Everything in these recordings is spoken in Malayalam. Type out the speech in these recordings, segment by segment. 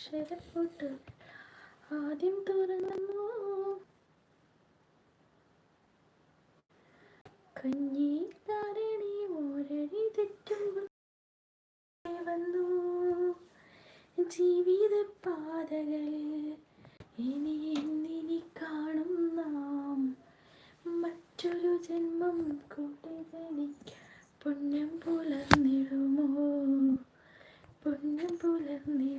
അക്ഷരപ്പൊട്ട് ആദ്യം തുറന്നു. കഞ്ഞി താരണി ഓരടി തെറ്റുമ്പോൾ വന്നു. ജീവിത പാതകളിൽ ഇനി എന്നിനി കാണും നാം. മറ്റൊരു ജന്മം കൂട്ടുകണി പുണ്യം പുലർന്നിടുമോ? പുണ്യം പുലർന്നിടുമോ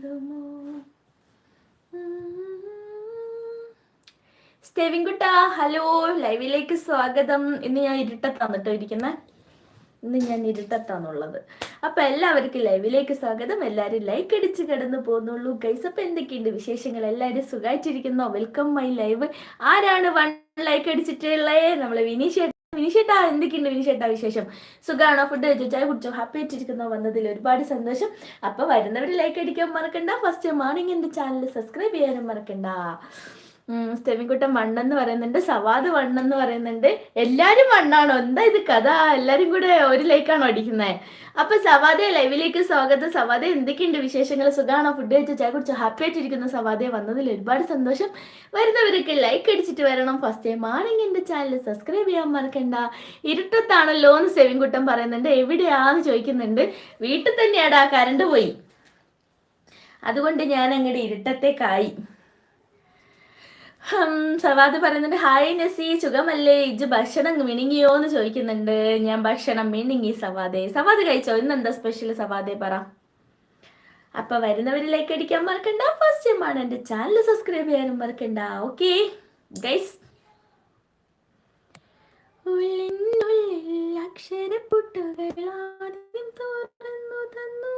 സ്റ്റെവിൻകുട്ട ഹലോ. ലൈവിലേക്ക് സ്വാഗതം. ഇന്ന് ഞാൻ ഇരുട്ടത്താണ് കേട്ടോ ഇരിക്കുന്നത് ഇന്ന് ഞാൻ ഇരുട്ടത്താന്നുള്ളത് അപ്പൊ എല്ലാവർക്കും ലൈവിലേക്ക് സ്വാഗതം. എല്ലാവരും ലൈക്ക് അടിച്ച് കിടന്നു പോകുന്നുള്ളൂ. ഗൈസ് അപ്പൊ എന്തൊക്കെയുണ്ട് വിശേഷങ്ങൾ? എല്ലാവരും സുഖമായിട്ടിരിക്കുന്നോ വെൽക്കം മൈ ലൈവ് ആരാണ് വൺ ലൈക്ക് അടിച്ചിട്ടുള്ളേ? നമ്മളെ വിനീഷേട്ട വിനീഷേട്ടാ എന്തൊക്കെയുണ്ട് വിനീഷേട്ടാ വിശേഷം? സുഖാണോ? ഫുഡ് കഴിച്ചോ? ചായ കുടിച്ചോ? ഹാപ്പി ആയിട്ടിരിക്കുന്നോ? വന്നതിൽ ഒരുപാട് സന്തോഷം. അപ്പൊ വരുന്നവർ ലൈക്ക് അടിക്കാൻ മറക്കണ്ട. ഫസ്റ്റ് മോർണിംഗ് എന്റെ ചാനൽ സബ്സ്ക്രൈബ് ചെയ്യാനും മറക്കണ്ട. സ്റ്റെമിക്കുട്ടൻ വണ്ണെന്ന് പറയുന്നുണ്ട് സവാദ് വണ്ണെന്ന് പറയുന്നുണ്ട്. എല്ലാരും വണ്ണാണോ എന്താ ഇത് കഥ? എല്ലാരും കൂടെ ഒരു ലൈക്കാണോ അടിക്കുന്നത് അപ്പൊ സവാദെ ലൈവിലേക്ക് സ്വാഗതം. സവാദെ എന്തൊക്കെയുണ്ട് വിശേഷങ്ങൾ? സുഖാണോ? ഫുഡ് കഴിച്ചു? ചായ കുടിച്ചു? ഹാപ്പി ആയിട്ടിരിക്കുന്ന സവാദെ. വന്നതിൽ ഒരുപാട് സന്തോഷം. വരുന്നവരൊക്കെ ലൈക്ക് അടിച്ചിട്ട് വരണം. ഫസ്റ്റ് ടൈം ആണെങ്കിൽ എന്റെ ചാനൽ സബ്സ്ക്രൈബ് ചെയ്യാൻ മറക്കണ്ട. ഇരുട്ടത്താണല്ലോ എന്ന് സെവിൻകുട്ടൻ പറയുന്നുണ്ട്. എവിടെയാന്ന് ചോദിക്കുന്നുണ്ട്. വീട്ടിൽ തന്നെയാടാ കരണ്ട് പോയി. അതുകൊണ്ട് ഞാൻ അങ്ങോട്ട് ഇരുട്ടത്തേക്കായി. സവാദ് പറയുന്നുണ്ട് ഹായ് നസി സുഖമല്ലേ? ഇജ് ഭക്ഷണം മിണിങ്ങിയോ എന്ന് ചോദിക്കുന്നുണ്ട്. ഞാൻ ഭക്ഷണം മിണിങ്ങി സവാദെ. സവാദ് കഴിച്ചോ? ഇന്ന് എന്താ സ്പെഷ്യൽ സവാദെ പറ. അപ്പൊ വരുന്നവരിൽ ലൈക്ക് അടിക്കാൻ മറക്കണ്ട. ഫസ്റ്റ് ടൈം ആണ് എന്റെ ചാനൽ സബ്സ്ക്രൈബ് ചെയ്യാനും മറക്കണ്ട. ഓക്കെ ഗൈസ് ഉള്ളിനുള്ളിൽ അക്ഷരപ്പുട്ടുകൾ ആദ്യം തുറന്നു തന്നു.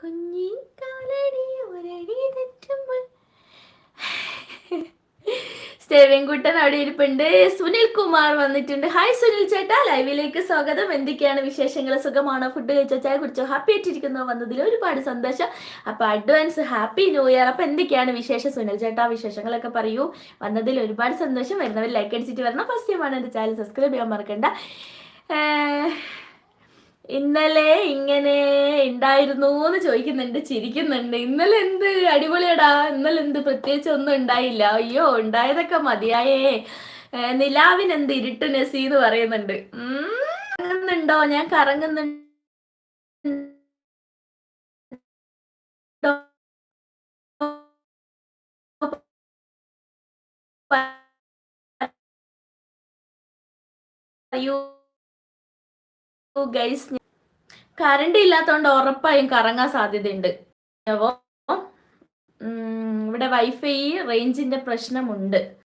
കുഞ്ഞി കാലടി ഒരടി തെറ്റുമ്പോൾ സ്റ്റേവിൻകുട്ടൻ അവിടെ ഇരിപ്പുണ്ട്. സുനിൽ കുമാർ വന്നിട്ടുണ്ട്. ഹായ് സുനിൽ ചേട്ടാ. ലൈവിലേക്ക് സ്വാഗതം. എന്തൊക്കെയാണ് വിശേഷങ്ങൾ? സുഖമാണോ? ഫുഡ് കഴിച്ചോ? ചായ കുടിച്ചോ? ഹാപ്പി ആയിട്ടിരിക്കുന്നോ? വന്നതിൽ ഒരുപാട് സന്തോഷം. അപ്പൊ അഡ്വാൻസ് ഹാപ്പി ന്യൂ ഇയർ അപ്പൊ എന്തൊക്കെയാണ് വിശേഷം? സുനിൽ ചേട്ടാ വിശേഷങ്ങളൊക്കെ പറയൂ. വന്നതിൽ ഒരുപാട് സന്തോഷം. വരുന്നവർ ലൈക്ക് അടിച്ചിട്ട് വരണം. ഫസ്റ്റ് ടൈം ആണ് എന്റെ ചാനൽ സബ്സ്ക്രൈബ് ചെയ്യാൻ മറക്കണ്ട. ഇന്നലെ ഇങ്ങനെ ഉണ്ടായിരുന്നു എന്ന് ചോദിക്കുന്നുണ്ട് ചിരിക്കുന്നുണ്ട്. ഇന്നലെ എന്ത് അടിപൊളിയടാ ഇന്നലെ എന്ത് പ്രത്യേകിച്ച് ഒന്നും ഉണ്ടായില്ല. അയ്യോ ഉണ്ടായതൊക്കെ മതിയായേ. നിലാവിനെന്ത് ഇരുട്ട് നസി എന്ന് പറയുന്നുണ്ട് കറങ്ങുന്നുണ്ടോ? ഞാൻ കറങ്ങുന്നുണ്ടോ? അയ്യോ. ഗൈസ് കറണ്ട് ഇല്ലാത്തതുകൊണ്ട് ഉറപ്പായും കറങ്ങാൻ സാധ്യതയുണ്ട്. ഇവിടെ വൈഫൈ റേഞ്ചിന്റെ പ്രശ്നമുണ്ട്.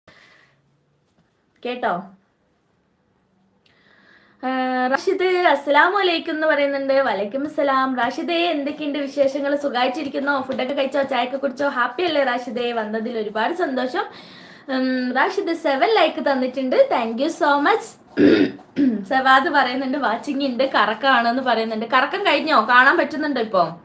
കേട്ടോ? റാഷിദ് അസ്സലാമു അലൈക്കും എന്ന് പറയുന്നുണ്ട്. വലൈക്കും അസ്സലാം. റാഷിദേ എന്തൊക്കെയുണ്ട് വിശേഷങ്ങൾ? സുഖമായിട്ടിരിക്കുന്നോ ഫുഡൊക്കെ കഴിച്ചോ? ചായയൊക്കെ കുടിച്ചോ? ഹാപ്പി അല്ലേ റാഷിദേ? വന്നതിൽ ഒരുപാട് സന്തോഷം. റാഷിദ് സെവൻ ലൈക്ക് തന്നിട്ടുണ്ട്. താങ്ക് സോ മച്ച് സവാദ് പറയുന്നുണ്ട് വാച്ചിങ് ഉണ്ട് കറക്കാണെന്ന് പറയുന്നുണ്ട്. കറക്കം കഴിഞ്ഞോ? കാണാൻ പറ്റുന്നുണ്ടോ ഇപ്പോ?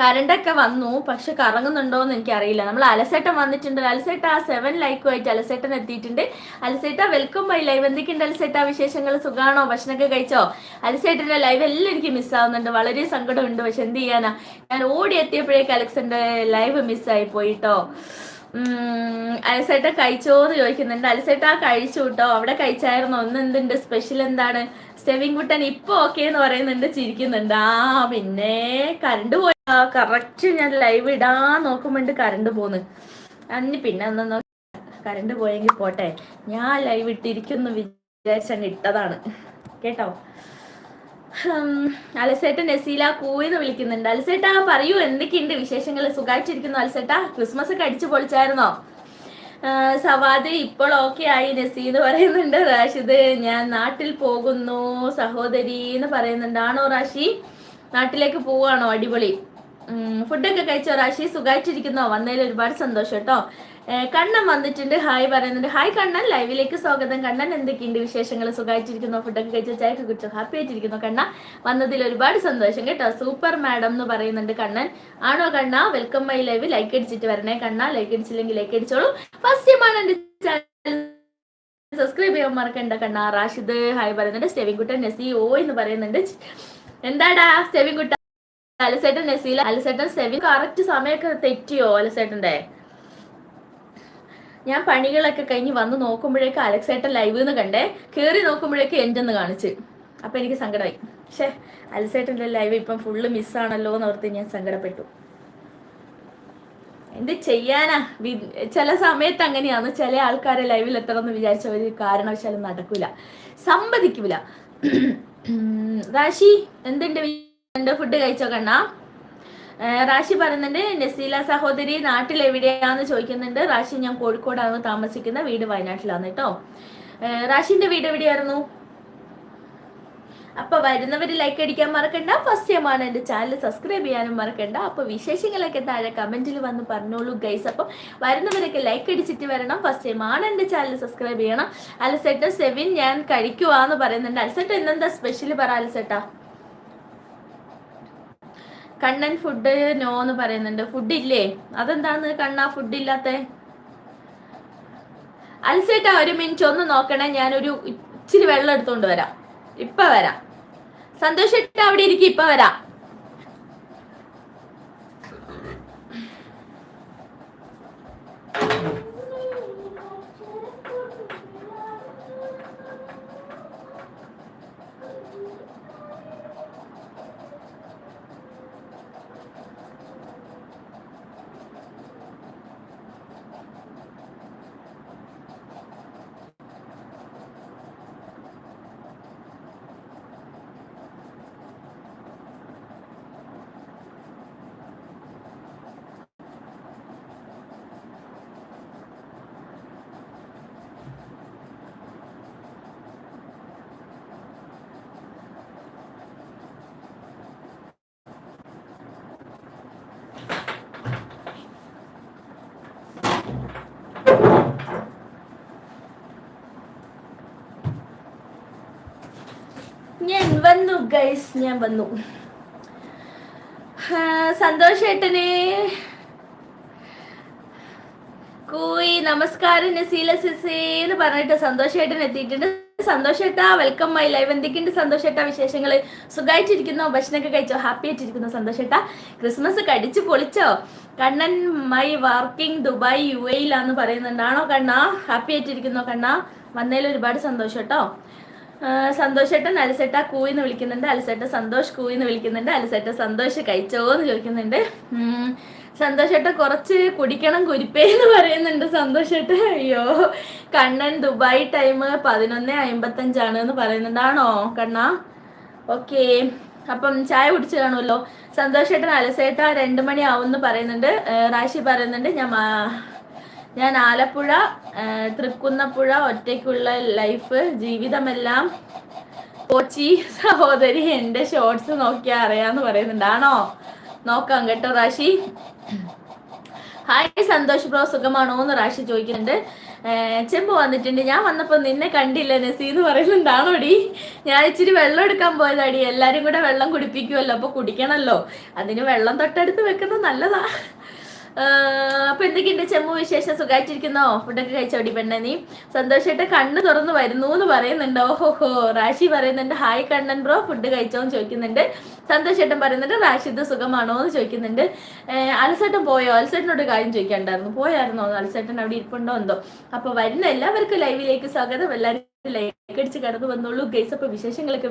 കരണ്ടൊക്കെ വന്നു പക്ഷെ കറങ്ങുന്നുണ്ടോ എന്ന് എനിക്കറിയില്ല. നമ്മൾ അലസേട്ടൻ വന്നിട്ടുണ്ട്. അലസേട്ട ആ ലൈക്കും ആയിട്ട് അലസേട്ടൻ എത്തിയിട്ടുണ്ട്. അലസേട്ട വെൽക്കം ബൈ ലൈവ് എന്തൊക്കെയുണ്ട് അലസേട്ട വിശേഷങ്ങൾ? സുഖാണോ? ഭക്ഷണമൊക്കെ കഴിച്ചോ? അലസേട്ടന്റെ ലൈവ് എല്ലാം എനിക്ക് മിസ്സാവുന്നുണ്ട് വളരെ സങ്കടമുണ്ട്. പക്ഷെ എന്ത് ചെയ്യാനാ? ഞാൻ ഓടി എത്തിയപ്പോഴേക്ക് അലക്സന്റെ ലൈവ് മിസ്സായി പോയിട്ടോ അലസേട്ട കഴിച്ചോന്ന് ചോദിക്കുന്നുണ്ട്. അലസേട്ട കഴിച്ചു കേട്ടോ അവിടെ കഴിച്ചായിരുന്നു? ഒന്ന് എന്തുണ്ട് സ്പെഷ്യൽ എന്താണ്? സ്റ്റെവിൻ കുട്ടൻ ഇപ്പൊ ഓക്കെ എന്ന് പറയുന്നുണ്ട് ചിരിക്കുന്നുണ്ട്. ആ പിന്നെ കറണ്ട് പോയി. കറക്റ്റ് ഞാൻ ലൈവ് ഇടാൻ നോക്കുമ്പോണ്ട് കറണ്ട് പോന്ന്. അന്ന് പിന്നെ ഒന്ന് കറണ്ട് പോയെങ്കിൽ പോട്ടെ. ഞാൻ ലൈവ് ഇട്ടിരിക്കുന്നു വിചാരിച്ചങ്ങ് ഇട്ടതാണ്. കേട്ടോ? അലസേട്ടൻ നസീല കൂന്ന് വിളിക്കുന്നുണ്ട്. അലസേട്ടാ പറയൂ എന്തൊക്കെയുണ്ട് വിശേഷങ്ങൾ സുഖമായിട്ടിരിക്കുന്നു അലസേട്ടാ? ക്രിസ്മസ് ഒക്കെ അടിച്ചു പൊളിച്ചായിരുന്നോ? സവാദ് ഇപ്പോൾ ഓക്കെ ആയി നസി എന്ന് പറയുന്നുണ്ട്. റാഷിദ് ഞാൻ നാട്ടിൽ പോകുന്നു സഹോദരി എന്ന് പറയുന്നുണ്ട്. ആണോ റാഷി? നാട്ടിലേക്ക് പോവാണോ അടിപൊളി. ഫുഡൊക്കെ കഴിച്ചോ റാഷി സുഖമായിട്ടിരിക്കുന്നോ വന്നതിൽ ഒരുപാട് സന്തോഷം കേട്ടോ. കണ്ണൻ വന്നിട്ടുണ്ട്. ഹായ് പറയുന്നുണ്ട്. ഹായ് കണ്ണൻ. ലൈവിലേക്ക് സ്വാഗതം. കണ്ണൻ എന്തൊക്കെയുണ്ട് വിശേഷങ്ങൾ? സുഖമായിട്ടിരിക്കുന്നു ഫുഡൊക്കെ കഴിച്ചോ ചായക്ക് കുടിച്ചോ? ഹാപ്പി ആയിട്ടിരിക്കുന്നു കണ്ണ? വന്നതിൽ ഒരുപാട് സന്തോഷം കേട്ടോ. സൂപ്പർ മാഡം എന്ന് പറയുന്നുണ്ട് കണ്ണൻ. ആണോ കണ്ണ? Welcome my live. ലൈക്ക് അടിച്ചിട്ട് വരണേ കണ്ണ. ലൈക്ക് അടിച്ചില്ലെങ്കിൽ ലൈക്ക് അടിച്ചോളൂ. ഫസ്റ്റ് ടൈമാണ് എന്റെ ചാനൽ സബ്സ്ക്രൈബ് ചെയ്യാൻ മറക്കണ്ട കണ്ണ. റാഷിദ് ഹായ് പറയുന്നുണ്ട്. സ്റ്റെവിൻകുട്ടൻ നസി ഓ എന്ന് പറയുന്നുണ്ട്. എന്താടാ? സ്റ്റെവിൻകുട്ട അലസേട്ടൻ നസീല അലസേട്ടൻ സെവൻ കറക്റ്റ് സമയമൊക്കെ തെറ്റിയോ അലസേട്ടന്റെ ഞാൻ പണികളൊക്കെ കഴിഞ്ഞ് വന്ന് നോക്കുമ്പോഴേക്ക് അലക്സേട്ടൻ ലൈവ് എന്ന് കണ്ടേ കയറി നോക്കുമ്പോഴേക്ക് എന്റെ കാണിച്ച് അപ്പം എനിക്ക് സങ്കടമായി പക്ഷേ അലസേട്ടന്റെ ലൈവ് ഇപ്പം ഫുള്ള് മിസ്സാണല്ലോ എന്ന് ഓർത്ത് ഞാൻ സങ്കടപ്പെട്ടു എന്ത് ചെയ്യാനാ ചില സമയത്ത് അങ്ങനെയാണ് ചില ആൾക്കാരെ ലൈവിൽ എത്തണം എന്ന് വിചാരിച്ച ഒരു കാരണവശാലും നടക്കൂല സമ്മതിക്കൂല റാശി എന്തുണ്ട് വീ- ഫുഡ് കഴിച്ചോ കണ്ണാ റാഷി പറയുന്നുണ്ട് നസീല സഹോദരി നാട്ടിൽ എവിടെയാന്ന് ചോദിക്കുന്നുണ്ട്. റാഷി ഞാൻ കോഴിക്കോടാണ് താമസിക്കുന്ന വീട് വയനാട്ടിലാണ് കേട്ടോ. റാഷിന്റെ വീട് എവിടെയായിരുന്നു? അപ്പൊ വരുന്നവര് ലൈക്ക് അടിക്കാൻ മറക്കണ്ട. ഫസ്റ്റ് ടൈം എന്റെ ചാനൽ സബ്സ്ക്രൈബ് ചെയ്യാനും മറക്കണ്ട. അപ്പൊ വിശേഷങ്ങളൊക്കെ താഴെ കമന്റിൽ വന്ന് പറഞ്ഞോളൂ ഗൈസ് അപ്പം വരുന്നവരൊക്കെ ലൈക്ക് അടിച്ചിട്ട് വരണം. ഫസ്റ്റ് ടൈം ആണ് എന്റെ ചാനൽ സബ്സ്ക്രൈബ് ചെയ്യണം. അലസെട്ട സെവിൻ ഞാൻ കഴിക്കുവാന്ന് പറയുന്നുണ്ട്. അലസെട്ട ഇന്നെന്താ സ്പെഷ്യൽ പറ അലസെട്ട കണ്ണൻ ഫുഡ് നോ എന്ന് പറയുന്നുണ്ട്. ഫുഡ് ഇല്ലേ? അതെന്താന്ന് കണ്ണാ ഫുഡ് ഇല്ലാത്ത? അൽസേട്ട ഒരു മിനിറ്റ് ഒന്ന് നോക്കണേ. ഞാനൊരു ഇച്ചിരി വെള്ളം എടുത്തുകൊണ്ട് വരാം. ഇപ്പൊ വരാം. സന്തോഷിട്ട് അവിടെ ഇരിക്കും ഇപ്പൊ വരാം ഞാൻ വന്നു ഗൈസ് ഞാൻ വന്നു. സന്തോഷേട്ടനെ. കൂയി നമസ്കാരം നസീല സിസി എന്ന് പറഞ്ഞിട്ട് സന്തോഷേട്ടൻ എത്തിയിട്ടുണ്ട്. സന്തോഷേട്ടാ വെൽക്കം മൈ ലൈവ് എന്തൊക്കെയുണ്ട് സന്തോഷേട്ടാ വിശേഷങ്ങൾ സുഖമായിട്ടിരിക്കുന്നോ ഭക്ഷണമൊക്കെ കഴിച്ചോ? ഹാപ്പി ആയിട്ടിരിക്കുന്നോ സന്തോഷേട്ടാ? ക്രിസ്മസ് കടിച്ച് പൊളിച്ചോ? Kannan my working Dubai U എയിലാന്ന് പറയുന്നുണ്ടാണോ കണ്ണാ? ഹാപ്പി ആയിട്ടിരിക്കുന്നോ കണ്ണാ? വന്നതിൽ ഒരുപാട് സന്തോഷം കേട്ടോ. സന്തോഷേട്ടൻ അലസേട്ട കൂയിന്ന് വിളിക്കുന്നുണ്ട്. അലസേട്ട സന്തോഷ് കൂയിന്ന് വിളിക്കുന്നുണ്ട്. അലസേട്ട സന്തോഷ് കഴിച്ചോ എന്ന് ചോദിക്കുന്നുണ്ട് സന്തോഷേട്ട കുറച്ച് കുടിക്കണം കുരിപ്പേ എന്ന് പറയുന്നുണ്ട് സന്തോഷേട്ട. അയ്യോ കണ്ണൻ ദുബായ് ടൈം പതിനൊന്ന് അമ്പത്തഞ്ചാണ് എന്ന് പറയുന്നുണ്ടാണോ കണ്ണ? ഓക്കെ അപ്പം ചായ കുടിച്ചു കാണുമല്ലോ. സന്തോഷേട്ടൻ അലസേട്ട രണ്ട് മണി എന്ന് പറയുന്നുണ്ട് റാഷി പറയുന്നുണ്ട്. ഞാൻ ഞാൻ ആലപ്പുഴ തൃക്കുന്നപ്പുഴ ഒറ്റയ്ക്കുള്ള ലൈഫ് ജീവിതമെല്ലാം കോച്ചി സഹോദരി എന്റെ ഷോർട്സ് നോക്കിയാ അറിയാന്ന് പറയുന്നുണ്ടാണോ നോക്കാം കേട്ടോ റാഷി. ഹായ് സന്തോഷ് ബ്രോ സുഖമാണോ എന്ന് റാഷി ചോദിക്കുന്നുണ്ട്. ചെമ്പ് വന്നിട്ടുണ്ട്. ഞാൻ വന്നപ്പോ നിന്നെ കണ്ടില്ല നെസി എന്ന് പറയുന്നുണ്ടാണോടി? ഞാൻ ഇച്ചിരി വെള്ളം എടുക്കാൻ പോയതാടി. എല്ലാരും കൂടെ വെള്ളം കുടിപ്പിക്കുമല്ലോ അപ്പൊ കുടിക്കണല്ലോ. അതിന് വെള്ളം തൊട്ടടുത്ത് വെക്കുന്നത് നല്ലതാ. അപ്പൊ എന്തൊക്കെയുണ്ട് ചെമ്മു വിശേഷം? സുഖമായിട്ടിരിക്കുന്നോ ഫുഡൊക്കെ കഴിച്ചോടി പെണ്ണെ നീ? സന്തോഷമായിട്ട് കണ്ണ് തുറന്ന് വരുന്നു എന്ന് പറയുന്നുണ്ട്. ഓഹോഹോ. റാഷി പറയുന്നുണ്ട് ഹായ് കണ്ണൻ ബ്രോ ഫുഡ് കഴിച്ചോന്ന് ചോദിക്കുന്നുണ്ട്. സന്തോഷേട്ടൻ പറയുന്നുണ്ട് റാഷിദ് സുഖമാണോ? എന്ന് ചോദിക്കുന്നുണ്ട്. അലസേട്ടൻ പോയോ? അലസേട്ടനോട് കാര്യം ചോദിക്കാണ്ടായിരുന്നു പോയായിരുന്നോ? അലസേട്ടൻ അവിടെ ഇരിപ്പുണ്ടോ എന്തോ? അപ്പൊ വരുന്ന എല്ലാവർക്കും ലൈവിലേക്ക് സ്വാഗതം. എല്ലാവരും ലൈക്ക് അടിച്ച് കടന്നു വന്നോളൂ. ഗൈസ് അപ്പൊ വിശേഷങ്ങളൊക്കെ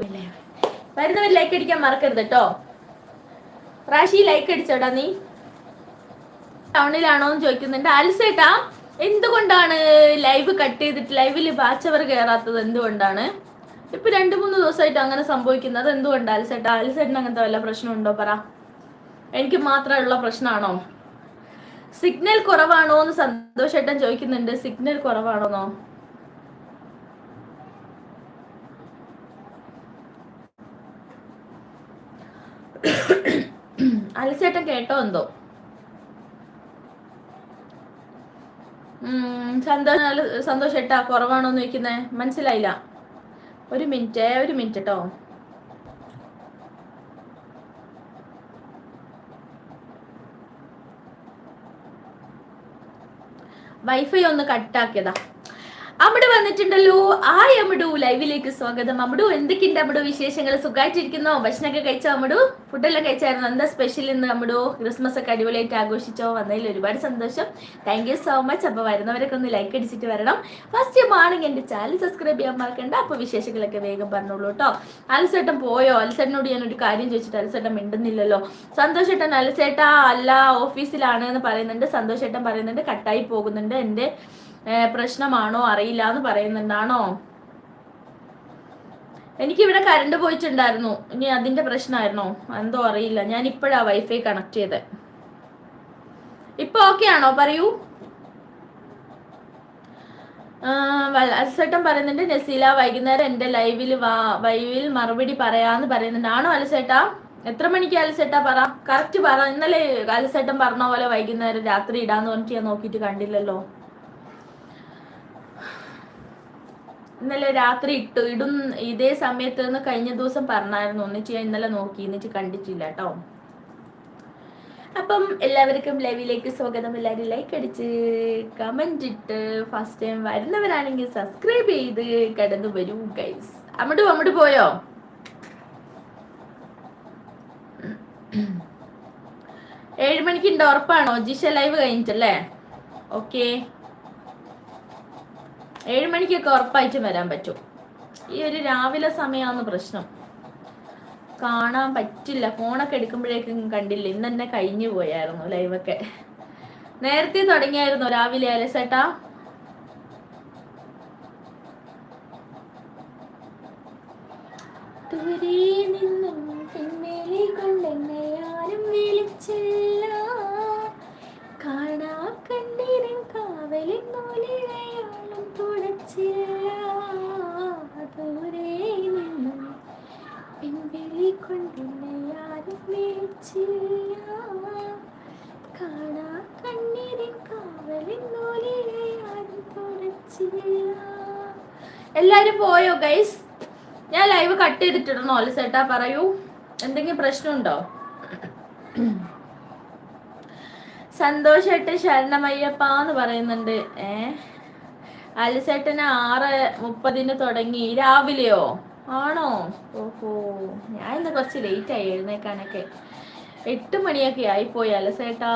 വരുന്നവർ ലൈക്ക് അടിക്കാൻ മറക്കരുത് കേട്ടോ റാഷി ലൈക്ക് അടിച്ചോടാ നീ? ടൗണിലാണോ എന്ന് ചോദിക്കുന്നുണ്ട്. അൽസേട്ടാ എന്തുകൊണ്ടാണ് ലൈവ് കട്ട് ചെയ്തിട്ട് ലൈവിൽ വാച്ചവർ കയറാത്തത് എന്തുകൊണ്ടാണ്? ഇപ്പൊ രണ്ടു മൂന്ന് ദിവസമായിട്ട് അങ്ങനെ സംഭവിക്കുന്നത്. എന്തുകൊണ്ടാണ് അൽസേട്ടാ അൽസേട്ടന് അങ്ങനത്തെ വല്ല പ്രശ്നമുണ്ടോ പറ. എനിക്ക് മാത്രമുള്ള പ്രശ്നമാണോ? സിഗ്നൽ കുറവാണോ എന്ന് സന്തോഷേട്ടൻ ചോദിക്കുന്നുണ്ട്. സിഗ്നൽ കുറവാണോന്നോ? അലസേട്ടൻ കേട്ടോ എന്തോ? സന്തോഷ് സന്തോഷം ഏട്ടാ കുറവാണോ എന്ന് ചോദിക്കുന്നേ? മനസ്സിലായില്ല. ഒരു മിനിറ്റ് ഒരു മിനിറ്റ് കേട്ടോ വൈഫൈ ഒന്ന് കട്ടാക്കിയതാ അമ്മട് വന്നിട്ടുണ്ടല്ലോ. ആ അമ്മടു. ലൈവിലേക്ക് സ്വാഗതം. അമ്മടു എന്തൊക്കെയുണ്ട് അമ്മടു വിശേഷങ്ങൾ? സുഖമായിട്ടിരിക്കുന്നോ ഭക്ഷണമൊക്കെ കഴിച്ചോ അമ്മടു? ഫുഡെല്ലാം കഴിച്ചായിരുന്നു? എന്താ സ്പെഷ്യൽ ഇന്ന് അമ്മടു? ക്രിസ്മസ് ഒക്കെ അടിപൊളിയായിട്ട് ആഘോഷിച്ചോ? വന്നതിൽ ഒരുപാട് സന്തോഷം. താങ്ക് യു സോ മച്ച് അപ്പോൾ വരുന്നവരൊക്കെ ഒന്ന് ലൈക്ക് അടിച്ചിട്ട് വരണം. ഫസ്റ്റ് മോർണിംഗ് എന്റെ ചാനൽ സബ്സ്ക്രൈബ് ചെയ്യാൻ മറക്കണ്ട. അപ്പോൾ വിശേഷങ്ങളൊക്കെ വേഗം പറഞ്ഞോളൂ കേട്ടോ. അലസേട്ടൻ പോയോ? അലസേട്ടനോട് ഞാൻ ഒരു കാര്യം ചോദിച്ചിട്ട് അലസേട്ടൻ മിണ്ടുന്നില്ലല്ലോ. സന്തോഷേട്ടൻ അലസേട്ടാ അല്ല ഓഫീസിലാണ് എന്ന് പറയുന്നുണ്ട്. സന്തോഷേട്ടൻ പറയുന്നുണ്ട് കട്ടായി പോകുന്നുണ്ട് എന്റെ പ്രശ്നമാണോ അറിയില്ല എന്ന് പറയുന്നുണ്ടാണോ? എനിക്കിവിടെ കറണ്ട് പോയിട്ടുണ്ടായിരുന്നു. ഇനി അതിന്റെ പ്രശ്നമായിരുന്നോ? എന്തോ അറിയില്ല. ഞാൻ ഇപ്പോഴാ വൈഫൈ കണക്ട് ചെയ്ത്. ഇപ്പൊ ഓക്കെ ആണോ? പറയൂ. അലസേട്ടൻ പറയുന്നുണ്ട് നസീല വൈകുന്നേരം എന്റെ ലൈവിൽ വൈവിൽ മറുപടി പറയാന്ന് പറയുന്നുണ്ട്. ആണോ അലസേട്ടാ എത്ര മണിക്ക് അലസേട്ടാ പറ? കറക്റ്റ് പറ. ഇന്നലെ അലസേട്ടൻ പറഞ്ഞ പോലെ വൈകുന്നേരം രാത്രി ഇടാന്ന് പറഞ്ഞിട്ട് ഞാൻ നോക്കിയിട്ട് കണ്ടില്ലല്ലോ. ഇന്നലെ രാത്രി ഇട്ടു. ഇടും ഇതേ സമയത്ത് നിന്ന് കഴിഞ്ഞ ദിവസം പറഞ്ഞായിരുന്നു. ഒന്നിച്ച് ഞാൻ ഇന്നലെ നോക്കി. എന്നിട്ട് കണ്ടിട്ടില്ല കേട്ടോ. അപ്പം എല്ലാവർക്കും ലൈവിലേക്ക് സ്വാഗതം. എല്ലാവരും ലൈക്ക് അടിച്ച് കമന്റ് ഇട്ട് ഫസ്റ്റ് ടൈം വരുന്നവരാണെങ്കിൽ സബ്സ്ക്രൈബ് ചെയ്ത് കടന്നു വരൂ ഗൈസ് അമ്മട് അമ്മട് പോയോ? ഏഴ് മണിക്ക് ഉണ്ട് ഉറപ്പാണോ? ജിഷ ലൈവ് കഴിഞ്ഞിട്ടല്ലേ? ഓക്കേ ഏഴ് മണിക്കൊക്കെ ഉറപ്പായിട്ടും വരാൻ പറ്റും. ഈ ഒരു രാവിലെ സമയമാണ് പ്രശ്നം. കാണാൻ പറ്റില്ല. ഫോണൊക്കെ എടുക്കുമ്പോഴേക്കും കണ്ടില്ല. ഇന്ന് തന്നെ കഴിഞ്ഞു പോയായിരുന്നു ലൈവൊക്കെ. നേരത്തെ തുടങ്ങിയായിരുന്നു രാവിലെ അലസേട്ടാ ദൂരെ എല്ലാരും പോയോ ഗൈസ് ഞാൻ ലൈവ് കട്ട് ചെയ്തിട്ടിടണോ. അലസേട്ടാ പറയൂ. എന്തെങ്കിലും പ്രശ്നമുണ്ടോ? സന്തോഷായിട്ട് ശരണമയ്യപ്പ എന്ന് പറയുന്നുണ്ട്. ഏ? അലിസേട്ടന് ആറ് മുപ്പതിന് തുടങ്ങി. രാവിലെയോ? ആണോ? ഓഹോ. ഞാൻ ഇന്ന് കുറച്ച് ലേറ്റ് ആയി എഴുന്നേക്കാനൊക്കെ. എട്ട് മണിയൊക്കെ ആയിപ്പോയി അലസേട്ടാ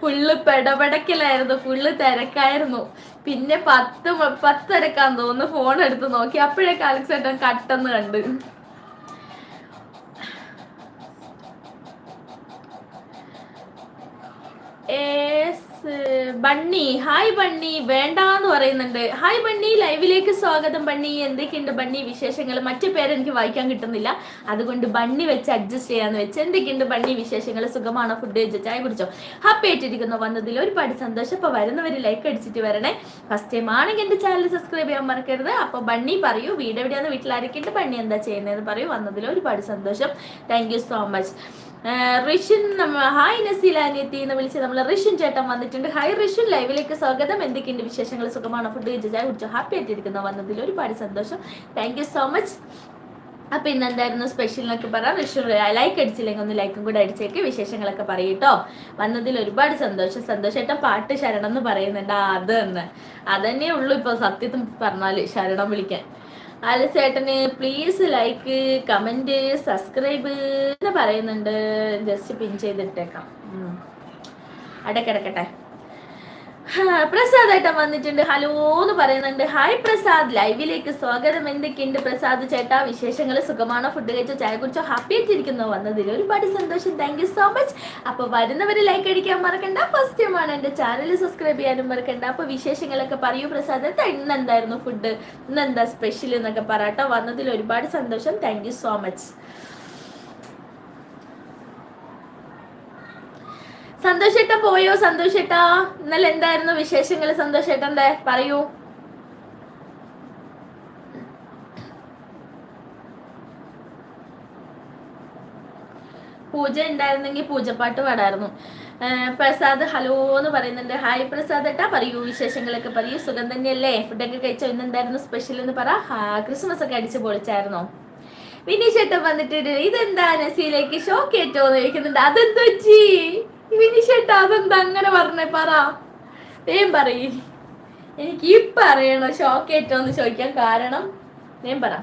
ഫുള്ള് പെടപെടക്കലായിരുന്നു. ഫുള്ള് തിരക്കായിരുന്നു. പിന്നെ പത്ത് പത്തരക്കാൻ തോന്നുന്നു ഫോൺ എടുത്ത് നോക്കി. അപ്പോഴേക്ക് അലക്സേട്ടൻ കട്ടെന്ന് കണ്ട്. ബണ്ണി. Hi Bunny. വേണ്ടാന്ന് പറയുന്നുണ്ട്. Hi Bunny. ലൈവിലേക്ക് സ്വാഗതം ബണ്ണി. എന്തൊക്കെയുണ്ട് ബണ്ണി വിശേഷങ്ങൾ? മറ്റു പേരെനിക്ക് വായിക്കാൻ കിട്ടുന്നില്ല. അതുകൊണ്ട് ബണ്ണി വെച്ച് അഡ്ജസ്റ്റ് ചെയ്യാന്ന് വെച്ച് എന്തൊക്കെയുണ്ട് ബണ്ണി വിശേഷങ്ങൾ? സുഖമാണോ? ഫുഡ് കഴിച്ചോ? ചായ കുടിച്ചോ? ഹാപ്പി ആയിട്ടിരിക്കുന്നു. വന്നതിൽ ഒരുപാട് സന്തോഷം. അപ്പൊ വരുന്നവർ ലൈക്ക് അടിച്ചിട്ട് വരണേ. ഫസ്റ്റ് ടൈം ആണെങ്കിൽ എന്റെ ചാനൽ സബ്സ്ക്രൈബ് ചെയ്യാൻ മറക്കരുത്. അപ്പൊ ബണ്ണി പറയൂ. വീട് എവിടെയാണ് വീട്ടിലാരൊക്കെ ബണ്ണി എന്താ ചെയ്യുന്നതെന്ന് പറയൂ. വന്നതിൽ ഒരുപാട് സന്തോഷം. Thank so much Rishin hi നസീലാനിയത്തി എന്ന് വിളിച്ച് നമ്മൾ റിഷിൻ ചേട്ടൻ വന്നിട്ടുണ്ട്. ഹായ് റിഷിൻ ലൈവിലേക്ക് സ്വാഗതം. എന്തൊക്കെയുണ്ട് വിശേഷങ്ങൾ? സുഖമാണ്? ഫുഡ് ചായ കുടിച്ചു? ഹാപ്പി ആയിട്ടിരിക്കുന്ന വന്നതിൽ ഒരുപാട് സന്തോഷം. താങ്ക് യു സോ മച്ച് അപ്പൊ ഇന്ന് എന്തായിരുന്നു സ്പെഷ്യൽ എന്നൊക്കെ പറ റിഷു ലൈക്ക് അടിച്ചില്ലെങ്കിൽ ഒന്ന് ലൈക്കും കൂടെ അടിച്ചേക്ക്. വിശേഷങ്ങളൊക്കെ പറയട്ടോ. വന്നതിൽ ഒരുപാട് സന്തോഷം. സന്തോഷേട്ടൻ പാട്ട് ശരണം എന്ന് പറയുന്നുണ്ട്. അത് തന്നെ. അതന്നെ ഉള്ളൂ ഇപ്പൊ സത്യത്തിൽ പറഞ്ഞാൽ ശരണം വിളിക്കാൻ. അലസേട്ടന് പ്ലീസ് ലൈക്ക് കമന്റ് സബ്സ്ക്രൈബ് എന്ന് പറയുന്നുണ്ട്. ജസ്റ്റ് പിൻ ചെയ്തിട്ടേക്കാം. അടക്കിടക്കട്ടെ പ്രസാദ് ഏട്ടൻ വന്നിട്ടുണ്ട്. ഹലോ എന്ന് പറയുന്നുണ്ട്. ഹായ് പ്രസാദ്. ലൈവിലേക്ക് സ്വാഗതം. എന്തൊക്കെയുണ്ട് പ്രസാദ് ചേട്ടാ? വിശേഷങ്ങൾ സുഖമാണോ? ഫുഡ് കഴിച്ചോ? ചായ കുടിച്ചോ? ഹാപ്പി ആയിട്ടിരിക്കുന്നോ? വന്നതിൽ ഒരുപാട് സന്തോഷം. താങ്ക് യു സോ മച്ച് അപ്പോൾ വരുന്നവർ ലൈക്ക് അടിക്കാൻ മറക്കണ്ട. ഫസ്റ്റ് ടൈം ആണ് എന്റെ ചാനൽ സബ്സ്ക്രൈബ് ചെയ്യാനും മറക്കണ്ട. അപ്പോൾ വിശേഷങ്ങളൊക്കെ പറയൂ പ്രസാദ്. ഇന്ന് എന്തായിരുന്നു ഫുഡ് ഇന്ന് എന്താ സ്പെഷ്യൽ എന്നൊക്കെ പറയാട്ടോ വന്നതിൽ ഒരുപാട് സന്തോഷം. താങ്ക് സോ മച്ച് സന്തോഷേട്ട പോയോ? സന്തോഷേട്ടാ ഇന്നലെ എന്തായിരുന്നു വിശേഷങ്ങൾ സന്തോഷേട്ടന്റെ പറയൂ. പൂജ ഉണ്ടായിരുന്നെങ്കിൽ പൂജപ്പാട്ട് പാടായിരുന്നു. പ്രസാദ് ഹലോ എന്ന് പറയുന്നുണ്ട്. ഹായ് പ്രസാദ് ഏട്ടാ പറയൂ വിശേഷങ്ങളൊക്കെ പറയൂ. സുഖം തന്നെയല്ലേ? ഫുഡൊക്കെ കഴിച്ചോ? ഇന്നെന്തായിരുന്നു സ്പെഷ്യൽ എന്ന് പറ. ക്രിസ്മസ് ഒക്കെ അടിച്ചു പൊളിച്ചായിരുന്നോ? വിനീഷേട്ടൻ വന്നിട്ട് ഇതെന്താ നസിയിലേക്ക് ഷോക്ക് ഏറ്റോ എന്ന് ചോദിക്കുന്നുണ്ട്. അതെന്തോ വിനിഷേട്ടാ അതെന്താ അങ്ങനെ പറഞ്ഞേ? പറ. വേം പറയി. എനിക്ക് ഈ പറയണ ഷോക്ക് ഏറ്റവും ചോദിക്കാൻ കാരണം ഞാൻ പറ.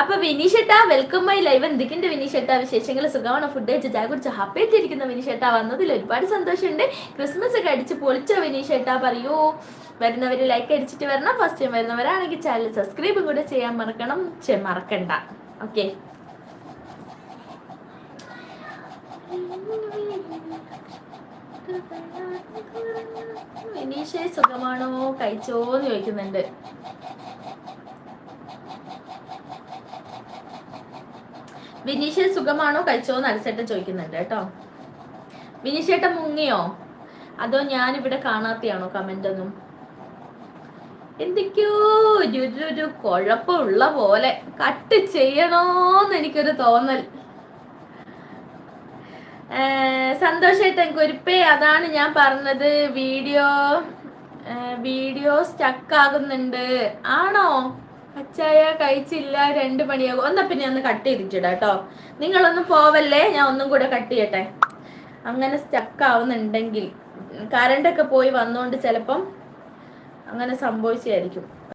അപ്പൊ വിനീഷേട്ടാ വെൽക്കം മൈ ലൈവ് എന്തൊക്കെയുണ്ട് വിനീഷേട്ടാ? വിശേഷങ്ങൾ സുഖമാണ്? ഫുഡ് കഴിച്ച്? ചായ കുടിച്ച്? ഹാപ്പി ആയിട്ടിരിക്കുന്ന വിനീഷേട്ടാ? വന്നതിൽ ഒരുപാട് സന്തോഷമുണ്ട്. ക്രിസ്മസ് ഒക്കെ അടിച്ച് പൊളിച്ചോ വിനീഷേട്ടാ? പറയൂ. വരുന്നവര് ലൈക്ക് അടിച്ചിട്ട് വരണം. ഫസ്റ്റ് ടൈം വരുന്നവരാണെങ്കിൽ ചാനൽ സബ്സ്ക്രൈബ് കൂടെ ചെയ്യാൻ മറക്കണം. മറക്കണ്ട. ഓക്കെ വിനീഷേ സുഖമാണോ? കഴിച്ചോന്ന് ചോദിക്കുന്നുണ്ട്. വിനീഷ് സുഖമാണോ? കഴിച്ചോന്ന് അലസേട്ടൻ ചോദിക്കുന്നുണ്ട് കേട്ടോ. വിനീഷേട്ടൻ മുങ്ങിയോ? അതോ ഞാനിവിടെ കാണാത്തയാണോ കമന്റ് ഒന്നും എന്തൊക്കെയോ ഒരു കുഴപ്പമുള്ള പോലെ കട്ട് ചെയ്യണോന്ന് എനിക്കൊരു തോന്നൽ. സന്തോഷായിട്ട് കുരിപ്പേ അതാണ് ഞാൻ പറഞ്ഞത്. വീഡിയോ വീഡിയോ സ്റ്റക്ക് ആകുന്നുണ്ട് ആണോ? അച്ചായ കഴിച്ചില്ല രണ്ട് മണിയാകും. ഒന്നാ പിന്നെ ഒന്ന് കട്ട് ചെയ്തിട്ടിടാ കേട്ടോ. നിങ്ങളൊന്ന് പോവല്ലേ? ഞാൻ ഒന്നും കൂടെ കട്ട് ചെയ്യട്ടെ. അങ്ങനെ സ്റ്റക്ക് ആവുന്നുണ്ടെങ്കിൽ കറണ്ടൊക്കെ പോയി വന്നോണ്ട് ചിലപ്പം അങ്ങനെ സംഭവിച്ചായിരിക്കും